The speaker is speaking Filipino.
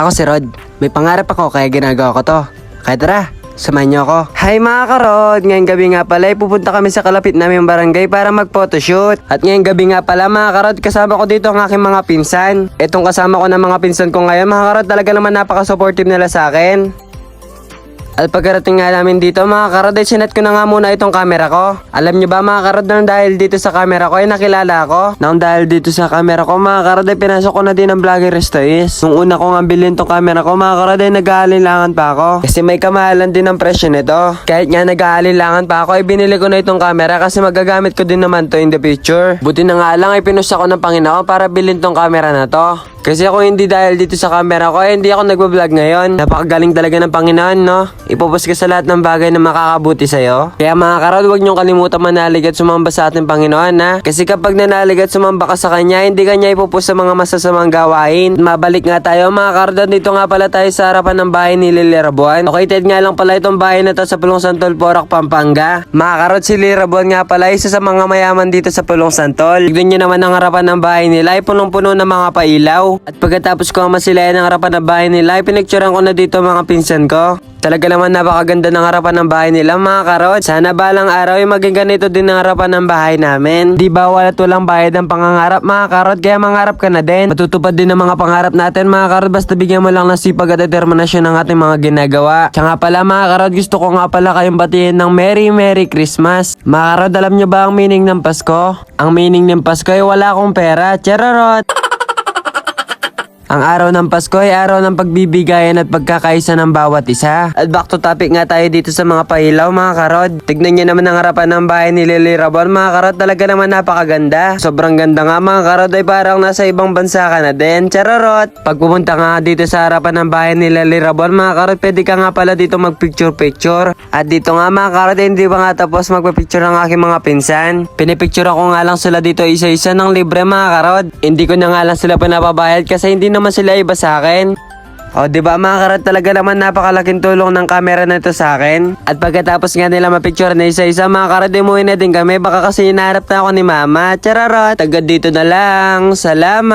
Ako si Rod. May pangarap ako kaya ginagawa ko to. Kaya tara, samahan niyo ako. Hi mga karod! Ngayong gabi nga pala ay pupunta kami sa kalapit naming barangay para mag-photoshoot. At ngayong gabi nga pala mga karod, kasama ko dito ang aking mga pinsan. Itong kasama ko ng mga pinsan ko ngayon, mga karod, talaga naman napaka-supportive nila sa akin. At pagkarating nga namin dito mga karod ay sinet ko na nga muna itong camera ko. Alam nyo ba mga karod nang dahil dito sa camera ko ay nakilala ko? Nang dahil dito sa camera ko mga karod ay pinasok ko na din ang vlogger is. Nung una kong ambilin tong camera ko mga karod ay nag-aalinlangan pa ako. Kasi may kamahalan din ang presyo nito. Kahit nga nag-aalinlangan pa ako ay binili ko na itong camera kasi magagamit ko din naman to in the future. Buti na nga lang ay pinus ako ng Panginoon para bilhin tong camera na to. Kasi ako hindi dahil dito sa camera ko, eh, hindi ako nagbablog ngayon. Napakagaling talaga ng Panginoon, no? Ipupos ka sa lahat ng bagay na makakabuti sa'yo. Kaya mga karod, huwag niyong kalimutan manalig at sumamba sa ating Panginoon, ha? Kasi kapag nanalig at sumamba ka sa Kanya, hindi Kanya ipupos sa mga masasamang gawain. Mabalik nga tayo, mga karod, dito nga pala tayo sa harapan ng bahay ni Lily Rabuan. Located nga lang pala itong bahay na to sa Pulong Santol, Porac, Pampanga. Mga karod, si Lily Rabuan nga pala, isa sa mga mayaman dito sa Pulong Santol. Tignan niyo naman ang harapan ng bahay nila, ay punong-puno ng mga pailaw. At pagkatapos ko masilayan ang harapan ng bahay nila, pinicturean ko na dito mga pinsan ko. Talaga naman napakaganda ng harapan ng bahay nila mga karot. Sana balang araw ay maging ganito din ang harapan ng bahay namin. Di ba wala walang bayad ang pangangarap mga karot kaya mangarap ka na din. Matutupad din ang mga pangarap natin mga karot basta bigyan mo lang ng sipag at determinasyon ng ating mga ginagawa. Siya nga pala mga karot gusto ko nga pala kayong batiin ng Merry Merry Christmas. Mga karot alam nyo ba ang meaning ng Pasko? Ang meaning ng Pasko ay wala akong pera. Chararot! Ang araw ng Pasko ay araw ng pagbibigayan at pagkakaisa ng bawat isa. At back to topic nga tayo dito sa mga pahilaw mga karod. Tignan niyo naman ang harapan ng bahay ni Lily Rabon mga karod talaga naman napakaganda. Sobrang ganda nga mga karod ay parang nasa ibang bansa ka na din. Chararot! Pag pumunta nga dito sa harapan ng bahay ni Lily Rabon mga karod pwede ka nga pala dito mag picture. At dito nga mga karod eh, hindi pa nga tapos magpa-picture ng aking mga pinsan. Pinipicture ako nga lang sila dito isa-isa ng libre mga karod. Hindi ko na nga lang sila pinapabayad kasi hindi naman sila iba sa akin. O, di ba mga karat talaga naman napakalaking tulong ng camera na ito sa akin? At pagkatapos nga nila mapicture na isa-isa mga karat, umuwi na din kami. Baka kasi hinaharap na ako ni mama. Chararot, tagad dito na lang. Salamat!